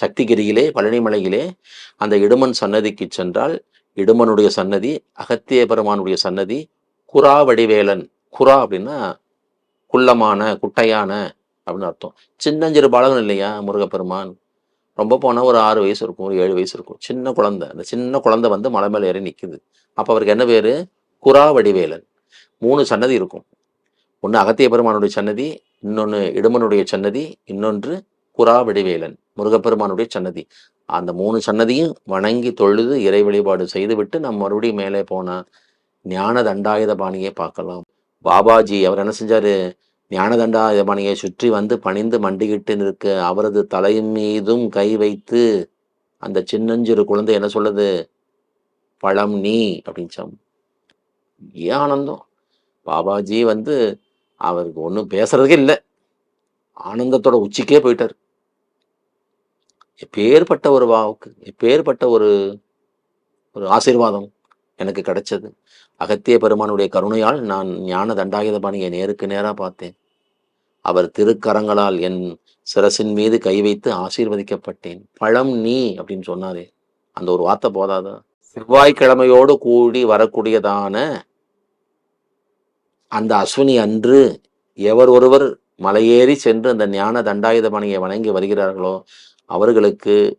சக்திகிரியிலே பழனிமலையிலே அந்த இடுமன் சன்னதிக்கு சென்றால் இடுமனுடைய சன்னதி அகத்திய பெருமானுடைய சன்னதி குரா வடிவேலன். குரா அப்படின்னா குள்ளமான குட்டையான அப்படின்னு அர்த்தம். சின்னஞ்சிறு பாலகன் இல்லையா முருகப்பெருமான்? ரொம்ப போனால் ஒரு ஆறு வயசு இருக்கும் ஒரு ஏழு வயசு இருக்கும். சின்ன குழந்தை. அந்த சின்ன குழந்தை வந்து மலை மேலே ஏறி நிற்குது அப்போ அவருக்கு என்ன பேர்? குரா வடிவேலன். மூணு சன்னதி இருக்கும். ஒன்று அகத்திய பெருமானுடைய சன்னதி இன்னொன்று இடுமனுடைய சன்னதி இன்னொன்று குரா வடிவேலன் முருகப்பெருமானுடைய சன்னதி. அந்த மூணு சன்னதியும் வணங்கி தொழுது இறை வழிபாடு செய்துவிட்டு நம்ம மறுபடியும் மேலே போனால் ஞான தண்டாயுத பாணியை பார்க்கலாம். பாபாஜி அவர் என்ன செஞ்சாரு? ஞான தண்டாயுத பாணியை சுற்றி வந்து பணிந்து மண்டிக்கிட்டு நிற்க அவரது தலை மீதும் கை வைத்து அந்த சின்னஞ்சிறு குழந்தை என்ன சொல்லுது? பழம் நீ அப்படின்னு சொம் ஏன் ஆனந்தம்? பாபாஜி வந்து அவருக்கு ஒன்றும் பேசுறதுக்கே இல்லை. ஆனந்தத்தோட உச்சிக்கே போயிட்டார். எப்பேற்பட்ட ஒரு வாவுக்கு எப்பேற்பட்ட ஒரு ஒரு ஆசீர்வாதம் எனக்கு கிடைச்சது. அகத்திய பெருமானுடைய கருணையால் நான் ஞான தண்டாயுதபாணியை நேருக்கு நேராக பார்த்தேன். அவர் திருக்கரங்களால் என் சிரசின் மீது கை வைத்து ஆசீர்வதிக்கப்பட்டேன். பழம் நீ அப்படின்னு சொன்னாரே. அந்த ஒரு வார்த்தை போதாதா? செவ்வாய்க்கிழமையோடு கூடி வரக்கூடியதான அந்த அஸ்வினி அன்று எவர் ஒருவர் மலையேறி சென்று அந்த ஞான தண்டாயுதபாணியை வணங்கி வருகிறார்களோ அவர்களுக்கு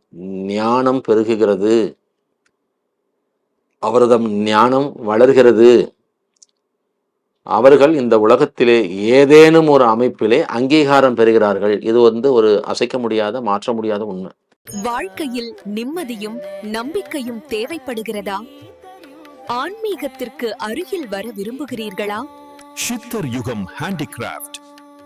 ஞானம் பெருகுகிறது. அவரதம் ஞானம் வளர்கிறது. அவர்கள் இந்த உலகத்திலே ஏதேனும் ஒரு அமைப்பிலே அங்கீகாரம் பெறுகிறார்கள். இது வந்து ஒரு அசைக்க முடியாத மாற்ற முடியாத உண்மை. வாழ்க்கையில் நிம்மதியும் நம்பிக்கையும் தேவைப்படுகிறதா? ஆன்மீகத்திற்கு அருகில் வர விரும்புகிறீர்களா? சித்தர் யுகம் ஹேண்டிகிராஃப்ட்.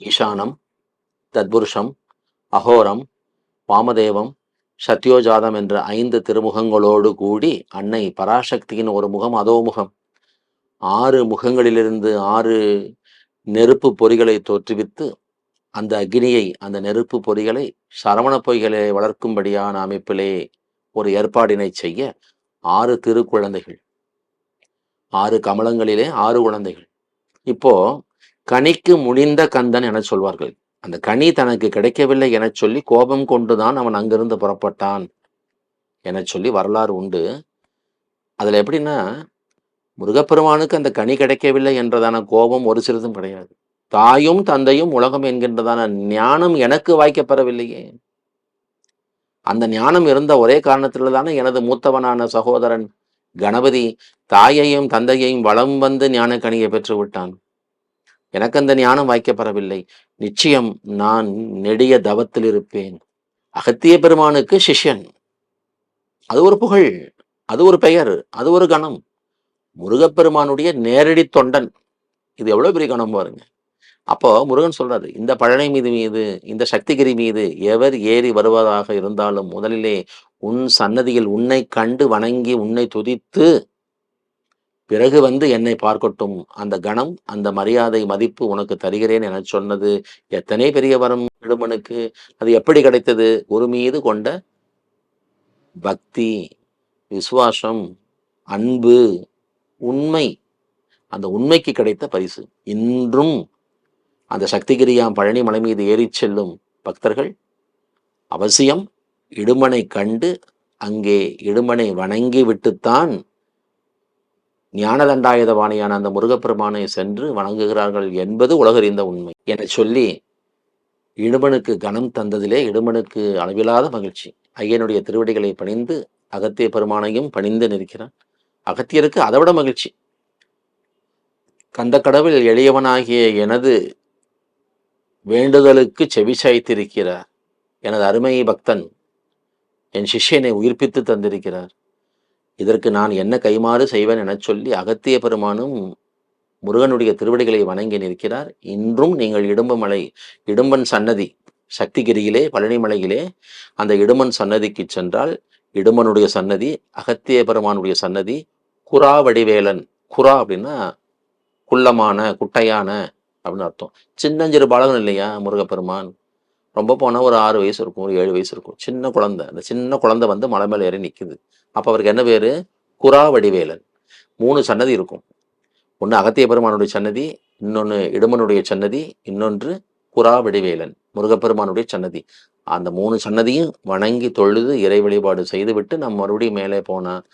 ஈசானம் தத்புருஷம் அகோரம் வாமதேவம் சத்யோஜாதம் என்ற ஐந்து திருமுகங்களோடு கூடி அன்னை பராசக்தியின் ஒரு முகம் அதோ முகம். ஆறு முகங்களிலிருந்து ஆறு நெருப்பு பொறிகளை தோற்றுவித்து அந்த அக்னியை அந்த நெருப்பு பொறிகளை சரவண பொய்களை வளர்க்கும்படியான அமைப்பிலே ஒரு ஏற்பாடினை செய்ய ஆறு திருக்குழந்தைகள். ஆறு கமலங்களிலே ஆறு குழந்தைகள். இப்போ கனிக்கு முடிந்த கந்தன் என சொல்வார்கள். அந்த கனி தனக்கு கிடைக்கவில்லை என சொல்லி கோபம் கொண்டுதான் அவன் அங்கிருந்து புறப்பட்டான் என சொல்லி வரலாறு உண்டு. அதில் எப்படின்னா முருகப்பெருமானுக்கு அந்த கனி கிடைக்கவில்லை என்றதான கோபம் ஒரு சிறிதும் கிடையாது. தாயும் தந்தையும் உலகம் என்கின்றதான ஞானம் எனக்கு வாய்க்கப்பெறவில்லையே. அந்த ஞானம் இருந்த ஒரே காரணத்தில்தானே எனது மூத்தவனான சகோதரன் கணபதி தாயையும் தந்தையையும் வலம் வந்து ஞான கனியை பெற்று விட்டான் எனக்கு அந்த ஞானம் வாய்க்கப்பெறவில்லை. நிச்சயம் நான் நெடிய தவத்தில் இருப்பேன். அகத்திய பெருமானுக்கு சிஷ்யன். அது ஒரு புகழ் அது ஒரு பெயர் அது ஒரு கணம். முருகப்பெருமானுடைய நேரடி தொண்டன். இது எவ்வளவு பெரிய கணம் பாருங்க. அப்போ முருகன் சொல்றாரு இந்த பழனை மீது மீது இந்த சக்திகிரி மீது எவர் ஏறி வருவதாக இருந்தாலும் முதலிலே உன் சன்னதியில் உன்னை கண்டு வணங்கி உன்னை துதித்து பிறகு வந்து என்னை பார்க்கட்டும். அந்த கணம் அந்த மரியாதை மதிப்பு உனக்கு தருகிறேன் என சொன்னது எத்தனை பெரிய வரம் இடுமனுக்கு. அது எப்படி கிடைத்தது? ஒரு மீது கொண்ட பக்தி விசுவாசம் அன்பு உண்மை. அந்த உண்மைக்கு கிடைத்த பரிசு. இன்றும் அந்த சக்திகிரியாம் பழனி மலை மீது ஏறிச் செல்லும் பக்தர்கள் அவசியம் இடுமனை கண்டு அங்கே இடுமனை வணங்கி விட்டுத்தான் ஞானதண்டாயுதபாணியான அந்த முருகப்பெருமானை சென்று வணங்குகிறார்கள் என்பது உலகறிந்த உண்மை. என சொல்லி இடுமனுக்கு கனம் தந்ததிலே இடுமனுக்கு அளவிலாத மகிழ்ச்சி. ஐயனுடைய திருவடிகளை பணிந்து அகத்திய பெருமானையும் பணிந்து நிற்கிறான். அகத்தியருக்கு அதைவிட மகிழ்ச்சி. கந்த கடவுள் எளியவனாகிய எனது வேண்டுதலுக்கு செவி சாய்த்திருக்கிறார். எனது அருமை பக்தன் என் சிஷ்யனை உயிர்ப்பித்து தந்திருக்கிறார். இதற்கு நான் என்ன கைமாறு செய்வேன் எனச் சொல்லி அகத்திய பெருமானும் முருகனுடைய திருவடிகளை வணங்கி நிற்கிறார். இன்றும் நீங்கள் இடும்பமலை இடும்பன் சன்னதி சக்திகிரியிலே பழனிமலையிலே அந்த இடுமன் சன்னதிக்கு சென்றால் இடுமனுடைய சன்னதி அகத்திய பெருமானுடைய சன்னதி குரா வடிவேலன் குரா அப்படின்னா குள்ளமான குட்டையான அப்படின்னு அர்த்தம். சின்னஞ்சிறு பாலகன் இல்லையா முருகப்பெருமான்? ரொம்ப போனால் ஒரு ஆறு வயசு இருக்கும் ஒரு ஏழு வயசு இருக்கும். சின்ன குழந்தை அந்த சின்ன குழந்தை வந்து மலை மேலே ஏறி நிற்குது அப்போ அவருக்கு என்ன பேர்? குரா வடிவேலன். மூணு சன்னதி இருக்கும். ஒன்று அகத்திய பெருமானுடைய சன்னதி இன்னொன்று இடுமனுடைய சன்னதி இன்னொன்று குரா வடிவேலன் முருகப்பெருமானுடைய சன்னதி. அந்த மூணு சன்னதியும் வணங்கி தொழுது இறை வழிபாடு செய்துவிட்டு நம்ம மறுபடியும் மேலே போனால்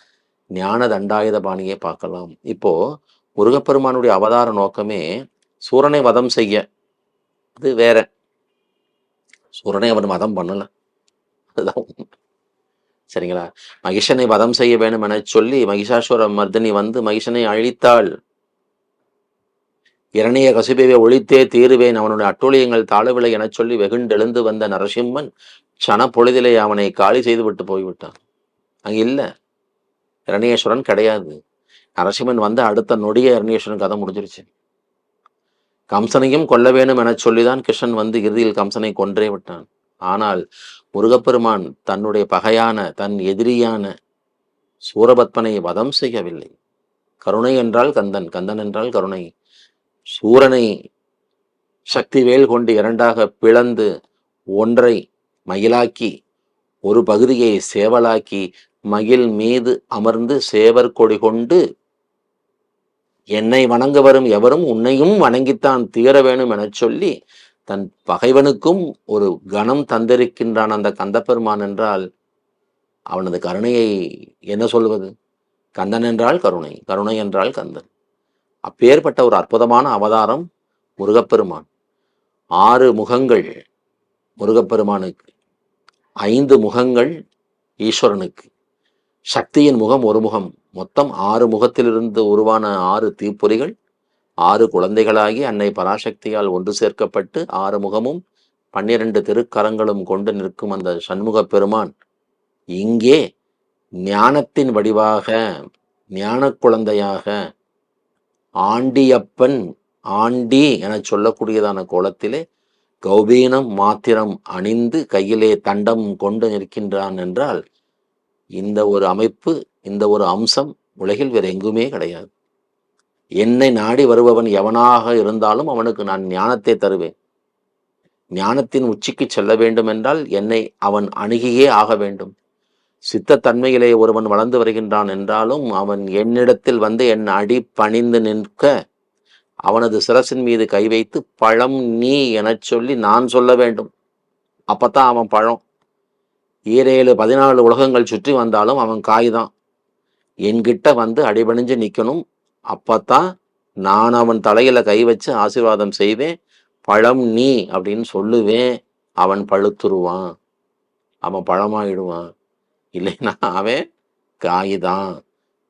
ஞான தண்டாயுத பாணியை பார்க்கலாம். இப்போ முருகப்பெருமானுடைய அவதார நோக்கமே சூரனை வதம் செய்ய. அது வேற. சூரனை அவன் மதம் பண்ணலை. அதுதான் உண்மை. சரிங்களா? மகிஷனை வதம் செய்ய வேண்டும் என சொல்லி மகிஷாசுர மர்தினி வந்து மகிஷனை அழித்தாள். இரணிய கசிபேவை ஒழித்தே தீருவேன் அவனுடைய அட்டூழியங்கள் தாழவில்லை எனச் சொல்லி வெகுண்டெழுந்து வந்த நரசிம்மன் சன பொழுதிலே அவனை காலி செய்து விட்டு போய்விட்டான். அங்க இல்ல. இரணியேஸ்வரன் கிடையாது. நரசிம்மன் வந்து அடுத்த நொடிய இரணியேஸ்வரன் கதை முடிஞ்சிருச்சு. கம்சனையும் கொல்ல வேணும் என சொல்லிதான் கிருஷ்ணன் வந்து இறுதியில் கம்சனை கொன்றே விட்டான். ஆனால் முருகப்பெருமான் தன்னுடைய பகையான தன் எதிரியான சூரபத்மனை வதம் செய்யவில்லை. கருணை என்றால் கந்தன் கந்தன் என்றால் கருணை. சூரனை சக்தி வேல் கொண்டு இரண்டாக பிளந்து ஒன்றை மயிலாக்கி ஒரு பகுதியை சேவலாக்கி மகிழ் மீது அமர்ந்து சேவர் கொடி கொண்டு என்னை வணங்க வரும் எவரும் உன்னையும் வணங்கித்தான் தீர வேணும் எனச் சொல்லி தன் பகைவனுக்கும் ஒரு கணம் தந்திருக்கின்றான் அந்த கந்தப்பெருமான் என்றால் அவனது கருணையை என்ன சொல்வது? கந்தன் என்றால் கருணை கருணை என்றால் கந்தன். அப்பேற்பட்ட ஒரு அற்புதமான அவதாரம் முருகப்பெருமான். ஆறு முகங்கள் முருகப்பெருமானுக்கு ஐந்து முகங்கள் ஈஸ்வரனுக்கு. சக்தியின் முகம் ஒரு முகம் மொத்தம் ஆறு முகத்திலிருந்து உருவான ஆறு தீப்பொறிகள். ஆறு குழந்தைகளாகி அன்னை பராசக்தியால் ஒன்று சேர்க்கப்பட்டு ஆறு முகமும் பன்னிரண்டு திருக்கரங்களும் கொண்டு நிற்கும் அந்த சண்முக பெருமான். இங்கே ஞானத்தின் வடிவாக ஞான குழந்தையாக ஆண்டியப்பன் ஆண்டி என சொல்லக்கூடியதான கோலத்திலே கௌபீனம் மாத்திரம் அணிந்து கையிலே தண்டம் கொண்டு நிற்கின்றான் என்றால் இந்த ஒரு அமைப்பு இந்த ஒரு அம்சம் உலகில் வேறு எங்குமே கிடையாது. என்னை நாடி வருபவன் எவனாக இருந்தாலும் அவனுக்கு நான் ஞானத்தை தருவேன். ஞானத்தின் உச்சிக்கு செல்ல வேண்டும் என்றால் என்னை அவன் அணுகியே ஆக வேண்டும். சித்த தன்மையிலே ஒருவன் வளர்ந்து வருகின்றான் என்றாலும் அவன் என்னிடத்தில் வந்து என் அடி பணிந்து நிற்க அவனது சிரசின் மீது கை வைத்து பழம் நீ எனச் சொல்லி நான் சொல்ல வேண்டும். அப்பத்தான் அவன் பழம். ஈரேழு பதினாலு உலகங்கள் சுற்றி வந்தாலும் அவன் காய்தான் என்கிட்ட வந்து அடிபணிஞ்சு நிற்கணும் அப்பத்தான் நான் அவன் தலையில கை வச்சு ஆசீர்வாதம் செய்வேன். பழம் நீ அப்படின்னு சொல்லுவேன். அவன் பழுத்துருவான். அவன் பழமாயிடுவான். இல்லைன்னா அவன் காய்தான்.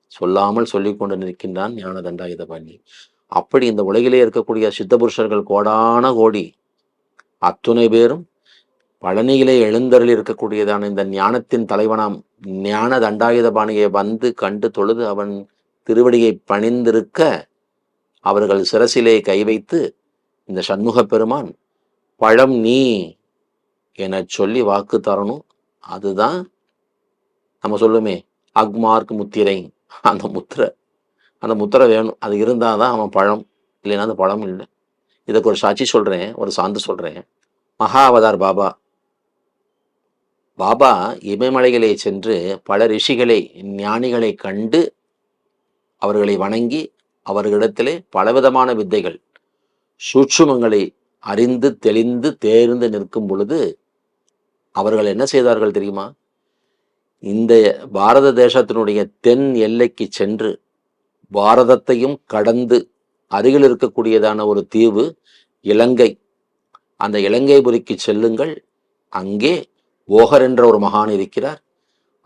சொல்லாமல் சொல்லிக்கொண்டு நிற்கின்றான் ஞான தண்டாயுத பண்ணி அப்படி இந்த உலகிலே இருக்கக்கூடிய சித்த புருஷர்கள் கோடான கோடி. அத்துணை பேரும் பழனியிலே எழுந்தருள் இருக்கக்கூடியதான இந்த ஞானத்தின் தலைவனாம் ஞான தண்டாயுத பாணியை வந்து கண்டு தொழுது அவன் திருவடியை பணிந்திருக்க அவர்கள் சிரசிலே கை வைத்து இந்த சண்முக பெருமான் பழம் நீ என சொல்லி வாக்கு தரணும். அதுதான் நம்ம சொல்லுமே அக்மார்க் முத்திரை அந்த முத்திரை. அந்த முத்திரை வேணும். அது இருந்தால் தான் அவன் பழம். இல்லைன்னா அந்த பழம் இல்லை. இதுக்கு ஒரு சாட்சி சொல்கிறேன் ஒரு சான்று சொல்கிறேன் மகா அவதார் பாபா. பாபா இமயமலைகளே சென்று பல ரிஷிகளை ஞானிகளை கண்டு அவர்களை வணங்கி அவர்களிடத்திலே பலவிதமான வித்தைகள் சூட்சுமங்களை அறிந்து தெளிந்து தேர்ந்து நிற்கும் பொழுது அவர்கள் என்ன செய்தார்கள் தெரியுமா? இந்த பாரத தேசத்தினுடைய தென் எல்லைக்கு சென்று பாரதத்தையும் கடந்து அருகில் இருக்கக்கூடியதான ஒரு தீவு இலங்கை. அந்த இலங்கைபுரிக்கு செல்லுங்கள். அங்கே ஓகர் என்ற ஒரு மகான் இருக்கிறார்.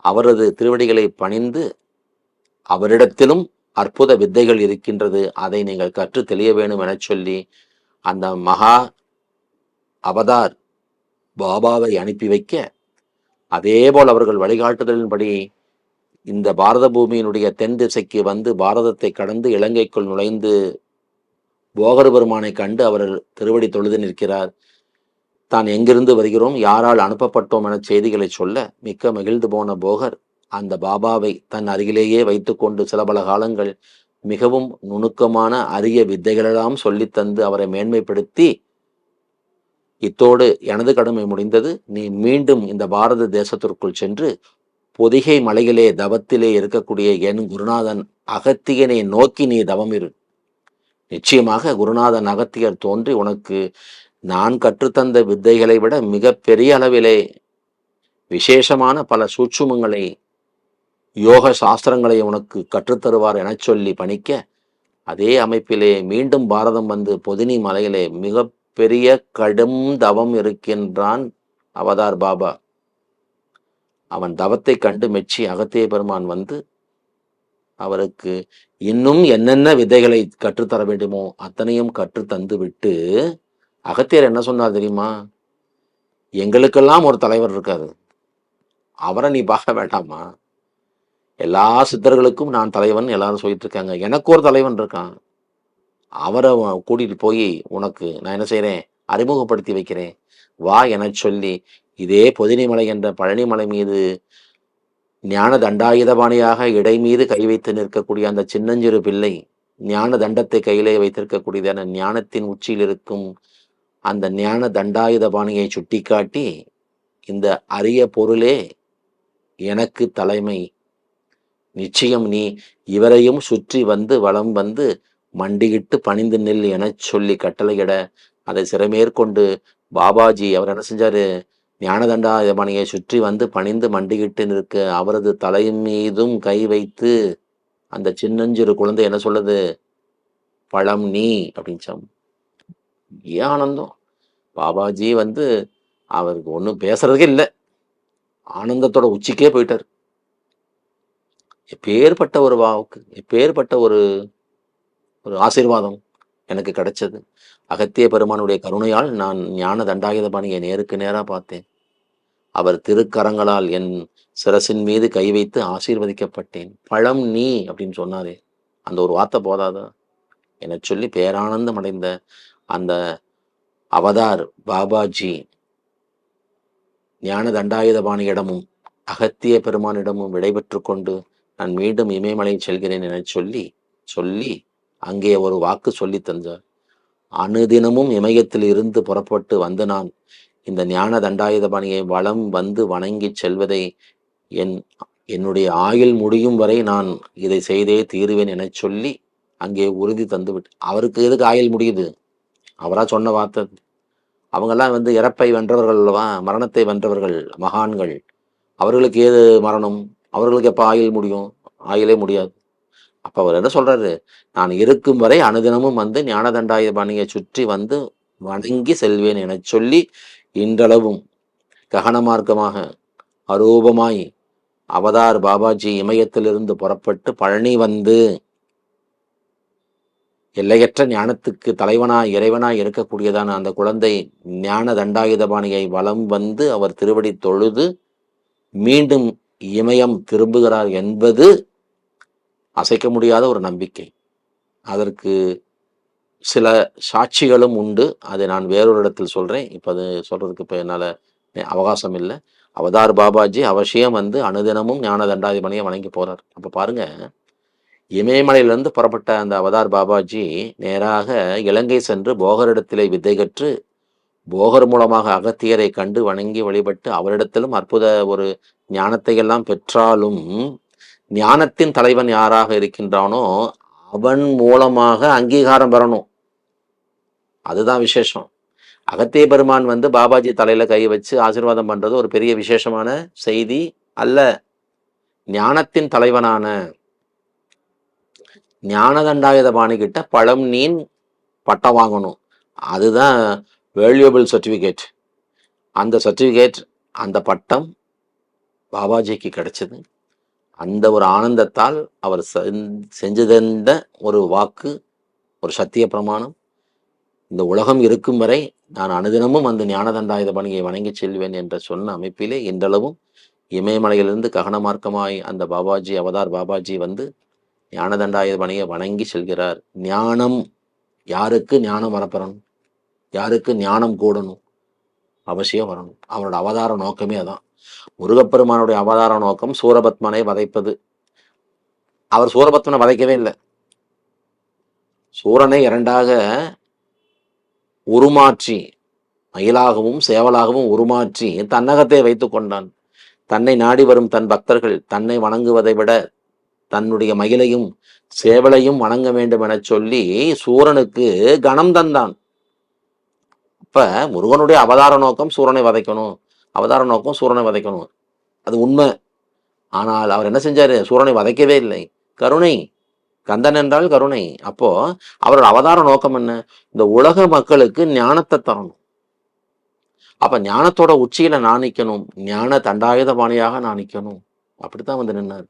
அவரது திருவடிகளை பணிந்து அவரிடத்திலும் அற்புத வித்தைகள் இருக்கின்றது. அதை நீங்கள் கற்று தெளிய வேண்டும் எனச் சொல்லி அந்த மகா அவதார் பாபாவை அனுப்பி வைக்க அதேபோல் அவர்கள் வழிகாட்டுதலின்படி இந்த பாரத பூமியினுடைய தென் திசைக்கு வந்து பாரதத்தை கடந்து இலங்கைக்குள் நுழைந்து போகர் பெருமானை கண்டு அவர் திருவடி தொழுது நிற்கிறார். தான் எங்கிருந்து வருகிறோம்? யாரால் அனுப்பப்பட்டோம்? என செய்திகளை சொல்ல மிக்க மகிழ்ந்து போன போகர் அந்த பாபாவை தன் அருகிலேயே வைத்துக்கொண்டு சில பல காலங்கள் மிகவும் நுணுக்கமான அரிய வித்தைகளெல்லாம் சொல்லித்தந்து அவரை மேன்மைப்படுத்தி இத்தோடு எனது கடமை முடிந்தது. நீ மீண்டும் இந்த பாரத தேசத்திற்குள் சென்று பொதிகை மலையிலே தவத்திலே இருக்கக்கூடிய என் குருநாதன் அகத்தியனை நோக்கி நீ தவம் இரு. நிச்சயமாக குருநாதன் அகத்தியர் தோன்றி உனக்கு நான் கற்றுத்தந்த வித்தைகளை விட மிக பெரிய அளவிலே விசேஷமான பல சூட்சுமங்களை யோக சாஸ்திரங்களை உனக்கு கற்றுத்தருவார் எனச் சொல்லி பணிக்க அதே அமைப்பிலே மீண்டும் பாரதம் வந்து பொதினி மலையிலே மிக பெரிய கடும் தவம் இருக்கின்றான் அவதார் பாபா. அவன் தவத்தை கண்டு மெச்சி அகத்திய பெருமான் வந்து அவருக்கு இன்னும் என்னென்ன விதைகளை கற்றுத்தர வேண்டுமோ அத்தனையும் கற்று தந்து விட்டு அகத்தியர் என்ன சொன்னார் தெரியுமா? எங்களுக்கெல்லாம் ஒரு தலைவர் இருக்காரு. அவரை நீ பார்க்க வேண்டாமா? எல்லா சித்தர்களுக்கும் நான் தலைவன் எல்லாரும் சொல்லிட்டு இருக்காங்க. எனக்கு ஒரு தலைவன் இருக்கான். அவரை கூட்டிகிட்டு கூட்டிட்டு போய் உனக்கு நான் என்ன செய்கிறேன் அறிமுகப்படுத்தி வைக்கிறேன். வா எனச் சொல்லி இதே பொதினிமலை என்ற பழனிமலை மீது ஞான தண்டாயுதபாணியாக இடை மீது கை வைத்து நிற்கக்கூடிய அந்த சின்னஞ்சிறு பிள்ளை ஞான தண்டத்தை கையிலே வைத்திருக்கக்கூடியதான ஞானத்தின் உச்சியில் இருக்கும் அந்த ஞான தண்டாயுதபாணியை சுட்டிக்காட்டி இந்த அரிய பொருளே எனக்கு தலைமை. நிச்சயம் நீ இவரையும் சுற்றி வந்து வலம் வந்து மண்டியிட்டு பணிந்து நில் எனச் சொல்லி கட்டளையிட அதை சிறமேற்கொண்டு பாபாஜி அவர் என்ன செஞ்சாரு? ஞானதண்டா ஞானதண்டாயுதபாணியை சுற்றி வந்து பணிந்து மண்டியிட்டு நிற்க அவரது தலை மீதும் கை வைத்து அந்த சின்னஞ்சிறு குழந்தை என்ன சொல்லுது? பழம் நீ அப்படின்னு சொம் ஏன் ஆனந்தம்? பாபாஜி வந்து அவருக்கு ஒன்றும் பேசுறதுக்கே இல்லை. ஆனந்தத்தோட உச்சிக்கே போயிட்டார். எப்பேற்பட்ட ஒரு வாவுக்கு எப்பேற்பட்ட ஒரு ஒரு ஆசீர்வாதம் எனக்கு கிடைச்சது. அகத்திய பெருமானுடைய கருணையால் நான் ஞான தண்டாயுதபாணியை நேருக்கு நேராக பார்த்தேன். அவர் திருக்கரங்களால் என் சிரசின் மீது கை வைத்து ஆசீர்வதிக்கப்பட்டேன். பழம் நீ அப்படின்னு சொன்னாரே. அந்த ஒரு வார்த்தை போதாதா? என சொல்லி பேரானந்தம் அடைந்த அந்த அவதார் பாபாஜி ஞான தண்டாயுதபாணியிடமும் அகத்திய பெருமானிடமும் விடைபெற்று கொண்டு நான் மீண்டும் இமயமலை செல்கிறேன் என சொல்லி சொல்லி அங்கே ஒரு வாக்கு சொல்லி தந்தார். அனுதினமும் இமயத்தில் இருந்து புறப்பட்டு வந்த நான் இந்த ஞான தண்டாயுதபாணியை வளம் வந்து வணங்கி செல்வதை என் என்னுடைய ஆயுள் முடியும் வரை நான் இதை செய்தே தீருவேன் என சொல்லி அங்கே உறுதி தந்து விட்டு அவருக்கு எதுக்கு ஆயுள் முடியுது? அவரா சொன்ன வார்த்தை அவங்கெல்லாம் வந்து இறப்பை வென்றவர்கள் அல்லவா? மரணத்தை வென்றவர்கள் மகான்கள். அவர்களுக்கு ஏது மரணம்? அவர்களுக்கு எப்போ ஆயில் முடியும்? ஆயிலே முடியாது. அப்போ அவர் என்ன சொல்கிறாரு நான் இருக்கும் வரை அனுதினமும் வந்து ஞானதண்டாயுதபாணியை சுற்றி வந்து வணங்கி செல்வேன் என சொல்லி இன்றளவும் ககனமார்க்கமாக அரூபமாய் அவதார் பாபாஜி இமயத்திலிருந்து புறப்பட்டு பழனி வந்து எல்லையற்ற ஞானத்துக்கு தலைவனாய் இறைவனாய் இருக்கக்கூடியதான அந்த குழந்தை ஞான தண்டாயுதபாணியை வலம் வந்து அவர் திருவடி தொழுது மீண்டும் இமயம் திரும்புகிறார் என்பது அசைக்க முடியாத ஒரு நம்பிக்கை. அதற்கு சில சாட்சிகளும் உண்டு. அதை நான் வேறொரு இடத்தில் சொல்கிறேன் இப்போ அது சொல்கிறதுக்கு இப்போ என்னால் அவகாசம் இல்லை. அவதார் பாபாஜி அவசியம் வந்து அனுதினமும் ஞான தண்டாதிபதியை வணங்கி போகிறார் அப்போ பாருங்க. இமயமலையிலிருந்து புறப்பட்ட அந்த அவதார் பாபாஜி நேராக இலங்கை சென்று போகரிடத்திலே வித்தை கற்று போகர் மூலமாக அகத்தியரை கண்டு வணங்கி வழிபட்டு அவரிடத்திலும் அற்புத ஒரு ஞானத்தை எல்லாம் பெற்றாலும் ஞானத்தின் தலைவன் யாராக இருக்கின்றானோ அவன் மூலமாக அங்கீகாரம் பெறணும். அதுதான் விசேஷம். அகத்திய பெருமான் வந்து பாபாஜி தலையில கை வச்சு ஆசீர்வாதம் பண்றது ஒரு பெரிய விசேஷமான செய்தி அல்ல. ஞானத்தின் தலைவனான ஞானதண்டாயுதபாணி கிட்ட பழம் நீன் பட்டம் வாங்கணும். அதுதான் வேல்யூபிள் சர்டிஃபிகேட் அந்த சர்டிஃபிகேட் அந்த பட்டம் பாபாஜிக்கு கிடைச்சது. அந்த ஒரு ஆனந்தத்தால் அவர் செஞ்சதெந்த ஒரு வாக்கு ஒரு சத்திய பிரமாணம். இந்த உலகம் இருக்கும் வரை நான் அனுதினமும் அந்த ஞானதண்டாயுதபாணியை வணங்கி செல்வேன் என்ற சொன்ன அமைப்பிலே இன்றளவும் இமயமலையிலிருந்து ககனமார்க்கமாய் அந்த பாபாஜி அவதார் பாபாஜி வந்து ஞானதண்டாயுதபாணியை வணங்கி செல்கிறார். ஞானம் யாருக்கு ஞானம் வரப்பெறணும்? யாருக்கு ஞானம் கூடணும்? அவசியம் வரணும். அவனோட அவதார நோக்கமே அதான். முருகப்பெருமானுடைய அவதார நோக்கம் சூரபத்மனை வதைப்பது. அவர் சூரபத்மனை வதைக்கவே இல்லை. சூரனை இரண்டாக உருமாற்றி மயிலாகவும் சேவலாகவும் உருமாற்றி தன்னகத்தை வைத்துக் கொண்டான். தன்னை நாடி வரும் தன் பக்தர்கள் தன்னை வணங்குவதை விட தன்னுடைய மயிலையும் சேவலையும் வணங்க வேண்டும் என சொல்லி சூரனுக்கு கணம் தந்தான். அப்ப முருகனுடைய அவதார நோக்கம் சூரனை வதைக்கணும். அவதார நோக்கம் சூரனை வதைக்கணும். அது உண்மை. ஆனால் அவர் என்ன செஞ்சாரு? சூரனை வதைக்கவே இல்லை. கருணை. கந்தன் என்றால் கருணை. அப்போ அவரோட அவதார நோக்கம் என்ன? இந்த உலக மக்களுக்கு ஞானத்தை தரணும். அப்ப ஞானத்தோட உச்சியில நான் ஞான தண்டாயுத பாணியாக நான் அப்படித்தான் வந்து நின்னார்.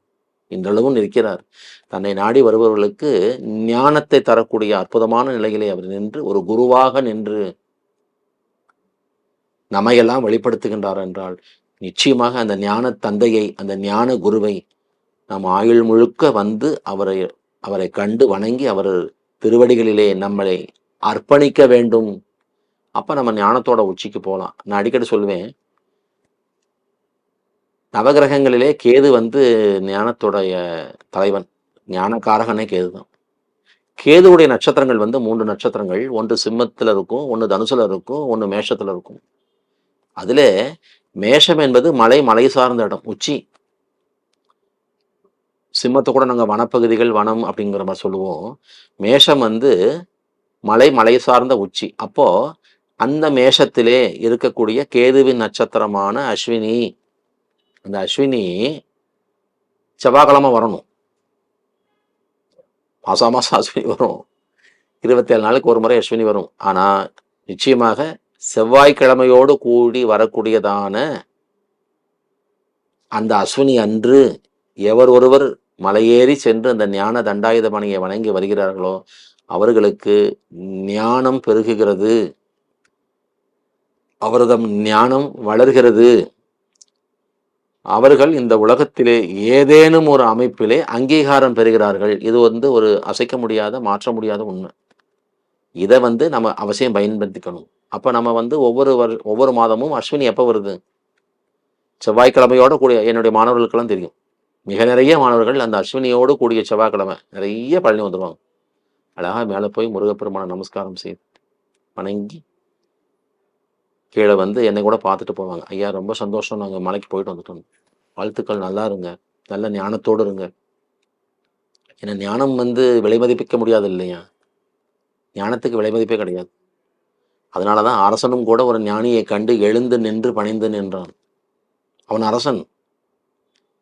இன்றளவும் நிற்கிறார். தன்னை நாடி வருபவர்களுக்கு ஞானத்தை தரக்கூடிய அற்புதமான நிலையிலே அவர் நின்று ஒரு குருவாக நின்று நம்மையெல்லாம் வெளிப்படுத்துகின்றார் என்றால் நிச்சயமாக அந்த ஞான தந்தையை அந்த ஞான குருவை நாம் ஆயுள் முழுக்க வந்து அவரை அவரை கண்டு வணங்கி அவர் திருவடிகளிலே நம்மளை அர்ப்பணிக்க வேண்டும். அப்போ நம்ம ஞானத்தோட உச்சிக்கு போகலாம். நான் அடிக்கடி சொல்லுவேன் நவகிரகங்களிலே கேது வந்து ஞானத்துடைய தலைவன். ஞானக்காரகனே கேது தான். கேதுவுடைய நட்சத்திரங்கள் வந்து மூன்று நட்சத்திரங்கள். ஒன்று சிம்மத்தில் இருக்கும் ஒன்று தனுசுல இருக்கும் ஒன்று மேஷத்துல இருக்கும். அதில் மேஷம் என்பது மலை மலை சார்ந்த இடம் உச்சி. சிம்மத்தை கூட நாங்கள் வனப்பகுதிகள் வனம் அப்படிங்கிற மாதிரி சொல்லுவோம். மேஷம் வந்து மலை மலை சார்ந்த உச்சி. அப்போ அந்த மேஷத்திலே இருக்கக்கூடிய கேதுவின் நட்சத்திரமான அஸ்வினி அந்த அஸ்வினி செவ்வாய்க்கிழமை வரணும். மாசா மாதம் அஸ்வினி வரும். இருபத்தேழு நாளுக்கு ஒரு முறை அஸ்வினி வரும். ஆனால் நிச்சயமாக செவ்வாய்க்கிழமையோடு கூடி வரக்கூடியதான அந்த அஸ்வினி அன்று எவர் ஒருவர் மலையேறி சென்று அந்த ஞான தண்டாயுத பணியை வணங்கி வருகிறார்களோ அவர்களுக்கு ஞானம் பெருகுகிறது. அவரதம் ஞானம் வளர்கிறது. அவர்கள் இந்த உலகத்திலே ஏதேனும் ஒரு அமைப்பிலே அங்கீகாரம் பெறுகிறார்கள். இது வந்து ஒரு அசைக்க முடியாத மாற்ற முடியாத உண்மை. இதை வந்து நம்ம அவசியம் பயன்படுத்திக்கணும். அப்போ நம்ம வந்து ஒவ்வொரு வரு ஒவ்வொரு மாதமும் அஸ்வினி எப்போ வருது? செவ்வாய்க்கிழமையோட கூடிய என்னுடைய மாணவர்களுக்கெல்லாம் தெரியும். மிக நிறைய மாணவர்கள் அந்த அஸ்வினியோடு கூடிய செவ்வாய்க்கிழமை. நிறைய பழனி வந்துடுவாங்க அழகா மேலே போய் முருகப்பெருமான நமஸ்காரம் செய்து வணங்கி கீழே வந்து என்னை கூட பார்த்துட்டு போவாங்க. ஐயா ரொம்ப சந்தோஷம். நாங்கள் மலைக்கு போயிட்டு வந்துட்டோம். வாழ்த்துக்கள். நல்லா இருங்க. நல்ல ஞானத்தோடு இருங்க. ஏன்னா ஞானம் வந்து விலை மதிப்பிக்க முடியாது இல்லையா? ஞானத்துக்கு விலை மதிப்பே கிடையாது. அதனால தான் அரசனும் கூட ஒரு ஞானியை கண்டு எழுந்து நின்று பணிந்து நின்றான். அவன் அரசன்.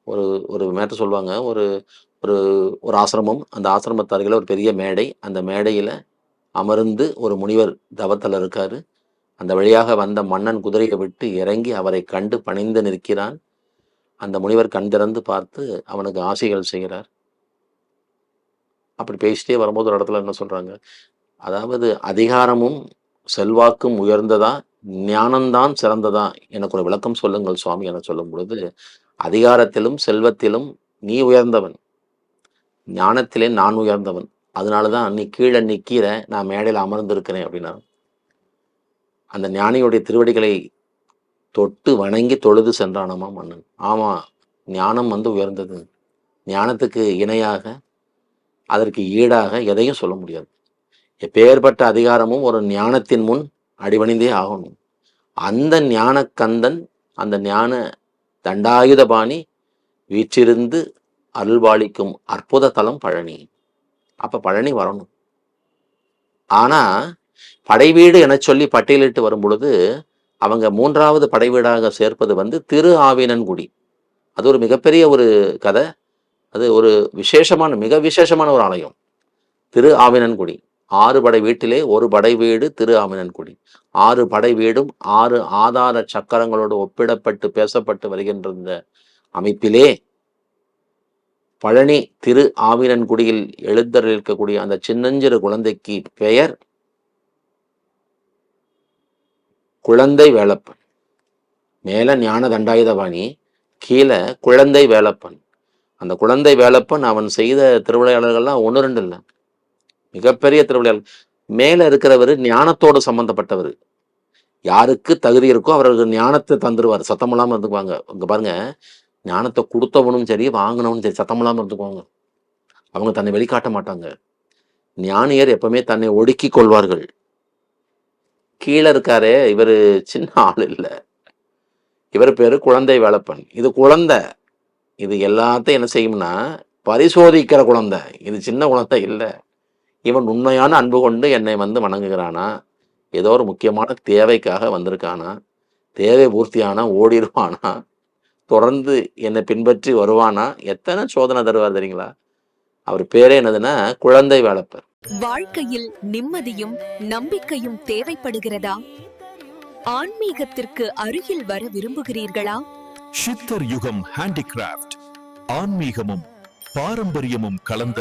ஒரு ஒரு மேட்டர் சொல்லுவாங்க ஒரு ஒரு ஒரு ஆசிரமம் அந்த ஆசிரமத்து அருகில் ஒரு பெரிய மேடை. அந்த மேடையில் அமர்ந்து ஒரு முனிவர் தவத்தில் இருக்கார். அந்த வழியாக வந்த மன்னன் குதிரையை விட்டு இறங்கி அவரை கண்டு பணிந்து நிற்கிறான். அந்த முனிவர் கண் திறந்து பார்த்து அவனுக்கு ஆசைகள் செய்கிறார். அப்படி பேசிட்டே வரும்போது ஒரு இடத்துல என்ன சொல்கிறாங்க அதாவது அதிகாரமும் செல்வாக்கும் உயர்ந்ததா ஞானம்தான் சிறந்ததா எனக்கு ஒரு விளக்கம் சொல்லுங்கள் சுவாமி என சொல்லும் பொழுது அதிகாரத்திலும் செல்வத்திலும் நீ உயர்ந்தவன். ஞானத்திலே நான் உயர்ந்தவன். அதனால தான் நீ கீழே நிக்கிற நான் மேடையில் அமர்ந்திருக்கிறேன் அப்படின்னா அந்த ஞானியுடைய திருவடிகளை தொட்டு வணங்கி தொழுது சென்றானாமா மன்னன். ஆமாம் ஞானம் வந்து உயர்ந்தது. ஞானத்துக்கு இணையாக அதற்கு ஈடாக எதையும் சொல்ல முடியாது. எப்பேற்பட்ட அதிகாரமும் ஒரு ஞானத்தின் முன் அடிபணிந்தே ஆகணும். அந்த ஞான கந்தன் அந்த ஞான தண்டாயுதபாணி வீற்றிருந்து அருள்பாலிக்கும் அற்புத தலம் பழனி. அப்போ பழனி வரணும். ஆனா படைவீடு என சொல்லி பட்டியலிட்டு வரும் பொழுது அவங்க மூன்றாவது படைவீடாக சேர்ப்பது வந்து திரு ஆவினன்குடி அது ஒரு மிகப்பெரிய ஒரு கதை. அது ஒரு விசேஷமான மிக விசேஷமான ஒரு ஆலயம். திரு ஆவினன்குடி ஆறு படை வீட்டிலே ஒரு படை வீடு திரு ஆவினன்குடி ஆறு படை வீடும் ஆறு ஆதார சக்கரங்களோடு ஒப்பிடப்பட்டு பேசப்பட்டு வருகின்ற இந்த அமைப்பிலே பழனி திரு ஆவினன்குடியில் எழுந்தருள் இருக்கக்கூடிய அந்த சின்னஞ்சிறு குழந்தைக்கு பெயர் குழந்தை வேலப்பன். மேல ஞான தண்டாயுதபாணி கீழே குழந்தை வேலப்பன். அந்த குழந்தை வேலப்பன் அவன் செய்த திருவிளையாடல்கள்லாம் ஒன்று ரெண்டு இல்லை. மிகப்பெரிய திருவிளையாடல் மேலே இருக்கிறவர் ஞானத்தோடு சம்பந்தப்பட்டவர். யாருக்கு தகுதி இருக்கோ அவர்களுக்கு ஞானத்தை தந்துடுவார் சத்தம் இல்லாமல் இருந்துக்குவாங்க. இங்கே பாருங்க. ஞானத்தை கொடுத்தவனும் சரி வாங்கினவனும் சரி சத்தம் இல்லாமல் இருந்துக்குவாங்க. அவங்க தன்னை வெளிக்காட்ட மாட்டாங்க. ஞானியர் எப்பவுமே தன்னை ஒடுக்கி கொள்வார்கள். கீழே இருக்காரே இவர் சின்ன ஆள் இல்லை. இவர் பேர் குழந்தை வேலப்பன். இது குழந்தை. இது எல்லாத்தையும் என்ன செய்யும்னா பரிசோதிக்கிற குழந்தை. இது சின்ன குழந்தை இல்லை. இவன் உண்மையான அன்பு கொண்டு என்னை வந்து வணங்குகிறானா? ஏதோ ஒரு முக்கியமான தேவைக்காக வந்திருக்கானா? தேவை பூர்த்தியானா? ஓடிடுவானா? தொடர்ந்து என்னை பின்பற்றி வருவானா? எத்தனை சோதனை தருவார் தெரியுங்களா? அவர் பேரே என்னதுன்னா குழந்தை வேலப்பர் வாழ்க்கையில் நிம்மதியும் நம்பிக்கையும் தேவைப்படுகிறதா? ஆன்மீகத்திற்கு அருகில் வர விரும்புகிறீர்களா? சித்தர் யுகம் ஹேண்டிகிராஃப்ட். ஆன்மீகமும் பாரம்பரியமும் கலந்த